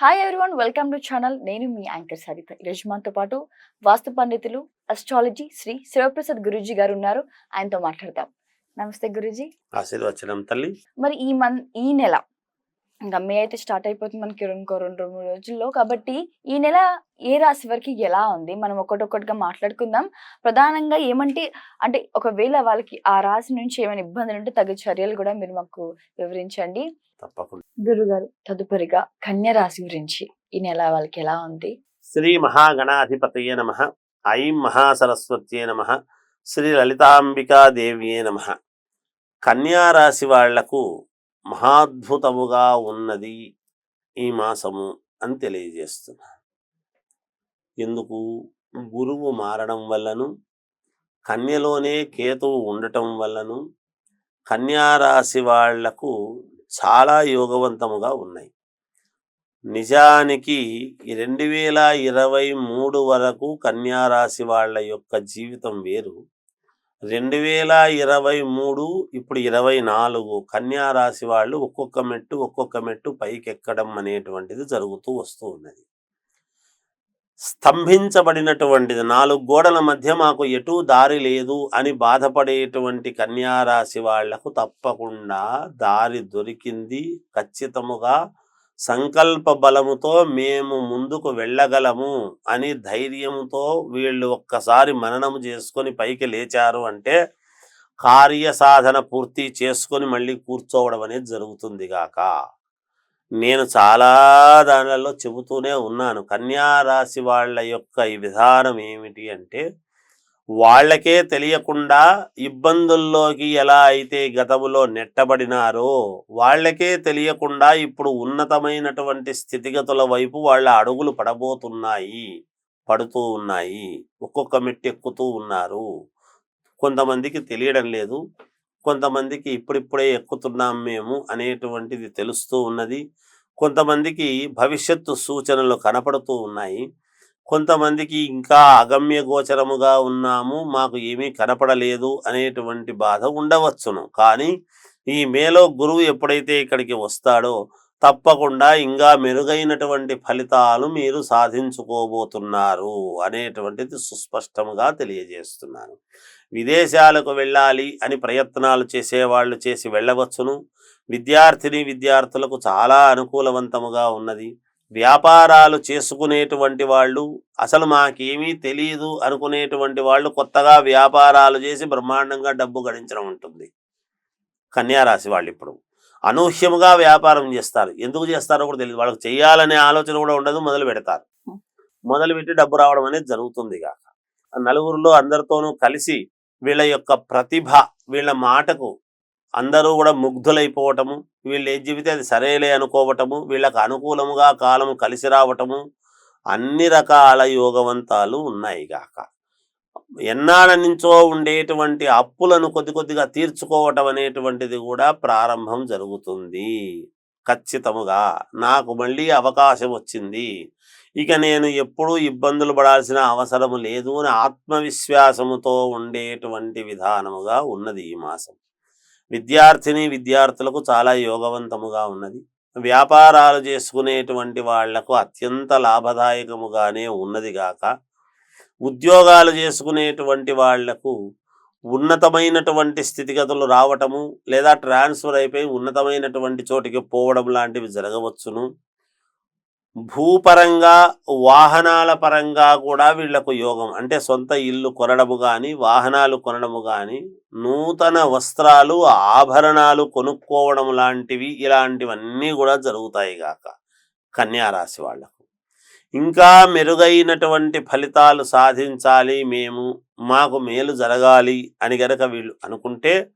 Hi everyone welcome to channel నేను మీ anchor Saritha. ఈరోజు మనతో పాటు వాస్తు పండితులు అస్ట్రాలజీ శ్రీ శివప్రసాద్ గురూజీ గారు ఉన్నారు. ఆయనతో మాట్లాడదాం. నమస్తే గురూజీ. ఆశీర్వచనం తల్లి. మరి ఈ మన్ ఈ నెల ఇంకా మే అయితే స్టార్ట్ అయిపోతుంది మనకి ఇంకో రెండు రెండు మూడు రోజుల్లో. కాబట్టి ఈ నెల ఏ రాశి వరకు ఎలా ఉంది? మనం ఒకటొక్కటిగా మాట్లాడుకుందాం. ప్రధానంగా ఏమంటే అంటే ఒకవేళ వాళ్ళకి ఆ రాశి నుంచి ఏమైనా ఇబ్బందులు ఉంటే తగు చర్యలు కూడా మీరు మాకు వివరించండి. తప్పకుండా. గురుగారు తదుపరిగా కన్య రాశి గురించి ఈ నెల వాళ్ళకి ఎలా ఉంది? శ్రీ మహాగణాధిపతయే నమ. ఐం మహాసరస్వత్యే నమ. శ్రీ లలితాంబికాదేవ్యే నమ. కన్యారాశి వాళ్ళకు మహాద్భుతముగా ఉన్నది ఈ మాసము అని తెలియజేస్తున్నాను ఎందుకు? గురువు మారడం వల్లను కన్యలోనే కేతువు ఉండటం వల్లను కన్యారాశి వాళ్ళకు చాలా యోగవంతముగా ఉన్నాయి. నిజానికి రెండు వేల ఇరవై మూడు వరకు కన్యారాశి వాళ్ళ యొక్క జీవితం వేరు. రెండు వేల ఇరవై మూడు ఇప్పుడు ఇరవై నాలుగు కన్యారాశి వాళ్ళు ఒక్కొక్క మెట్టు ఒక్కొక్క మెట్టు పైకెక్కడం అనేటువంటిది జరుగుతూ వస్తూ ఉన్నది. స్తంభించబడినటువంటిది నాలుగు గోడల మధ్య మాకు ఎటు దారి లేదు అని బాధపడేటువంటి కన్యారాశి వాళ్ళకు తప్పకుండా దారి దొరికింది. ఖచ్చితముగా సంకల్ప బలముతో మేము ముందుకు వెళ్ళగలము అని ధైర్యంతో వీళ్ళు ఒక్కసారి మననము చేసుకొని పైకి లేచారు అంటే కార్య సాధన పూర్తి చేసుకొని మళ్ళీ కూర్చోవడం అనేది జరుగుతుంది గాక. నేను చాలా దానిలలో చెబుతూనే ఉన్నాను. కన్యా రాశి వాళ్ళ యొక్క ఈ విధానం ఏమిటి అంటే వాళ్ళకే తెలియకుండా ఇబ్బందుల్లోకి ఎలా అయితే గతములో నెట్టబడినారో వాళ్ళకే తెలియకుండా ఇప్పుడు ఉన్నతమైనటువంటి స్థితిగతుల వైపు వాళ్ళ అడుగులు పడబోతున్నాయి పడుతూ ఉన్నాయి ఒక్కొక్క మెట్టెక్కుతూ ఉన్నారు. కొంతమందికి తెలియడం లేదు కొంతమందికి ఇప్పుడిప్పుడే ఎక్కుతున్నాం మేము అనేటువంటిది తెలుస్తూ ఉన్నది కొంతమందికి భవిష్యత్తు సూచనలు కనపడుతూ ఉన్నాయి. కొంతమందికి ఇంకా అగమ్య గోచరముగా ఉన్నాము మాకు ఏమీ కనపడలేదు అనేటువంటి బాధ ఉండవచ్చును. కానీ ఈ మేలో గురువు ఎప్పుడైతే ఇక్కడికి వస్తాడో తప్పకుండా ఇంకా మెరుగైనటువంటి ఫలితాలు మీరు సాధించుకోబోతున్నారు అనేటువంటిది సుస్పష్టముగా తెలియజేస్తున్నాను. విదేశాలకు వెళ్ళాలి అని ప్రయత్నాలు చేసేవాళ్ళు చేసి వెళ్ళవచ్చును. విద్యార్థిని విద్యార్థులకు చాలా అనుకూలవంతముగా ఉన్నది. వ్యాపారాలు చేసుకునేటువంటి వాళ్ళు అసలు మాకేమీ తెలియదు అనుకునేటువంటి వాళ్ళు కొత్తగా వ్యాపారాలు చేసి బ్రహ్మాండంగా డబ్బు గడించడం ఉంటుంది. కన్యారాశి వాళ్ళు ఇప్పుడు అనూహ్యముగా వ్యాపారం చేస్తారు. ఎందుకు చేస్తారో కూడా తెలియదు వాళ్ళకి చేయాలనే ఆలోచన కూడా ఉండదు మొదలు పెడతారు. మొదలు పెట్టి డబ్బు రావడం అనేది జరుగుతుంది కాక. నలుగురిలో అందరితోనూ కలిసి వీళ్ళ యొక్క ప్రతిభ వీళ్ళ మాటకు అందరూ కూడా ముగ్ధులైపోవటము వీళ్ళు ఏం చెబితే అది సరేలే అనుకోవటము వీళ్ళకు అనుకూలముగా కాలము కలిసి రావటము అన్ని రకాల యోగవంతాలు ఉన్నాయి గాక. ఎన్నాళ్ళ నుంచో ఉండేటువంటి అప్పులను కొద్ది కొద్దిగా తీర్చుకోవటం అనేటువంటిది కూడా ప్రారంభం జరుగుతుంది. ఖచ్చితముగా నాకు మళ్ళీ అవకాశం వచ్చింది. ఇక నేను ఎప్పుడూ ఇబ్బందులు పడాల్సిన అవసరం లేదు అని ఆత్మవిశ్వాసముతో ఉండేటువంటి విధానముగా ఉన్నది ఈ మాసం. విద్యార్థిని విద్యార్థులకు చాలా యోగవంతముగా ఉన్నది. వ్యాపారాలు చేసుకునేటువంటి వాళ్ళకు అత్యంత లాభదాయకముగానే ఉన్నది గాక. ఉద్యోగాలు చేసుకునేటువంటి వాళ్ళకు ఉన్నతమైనటువంటి స్థితిగతులు రావటము లేదా ట్రాన్స్ఫర్ అయిపోయి ఉన్నతమైనటువంటి చోటికి పోవడం లాంటివి జరగవచ్చును. భూపరంగా వాహనాల పరంగా కూడా వీళ్ళకు యోగం. అంటే సొంత ఇల్లు కొనడము కానీ వాహనాలు కొనడము కానీ నూతన వస్త్రాలు ఆభరణాలు కొనుక్కోవడం లాంటివి ఇలాంటివన్నీ కూడా జరుగుతాయి గాక కన్యారాశి వాళ్ళకు ఇంకా మెరుగైనటువంటి ఫలితాలు సాధించాలి మేము మాకు మేలు జరగాలి అని గనక వీళ్ళు అనుకుంటే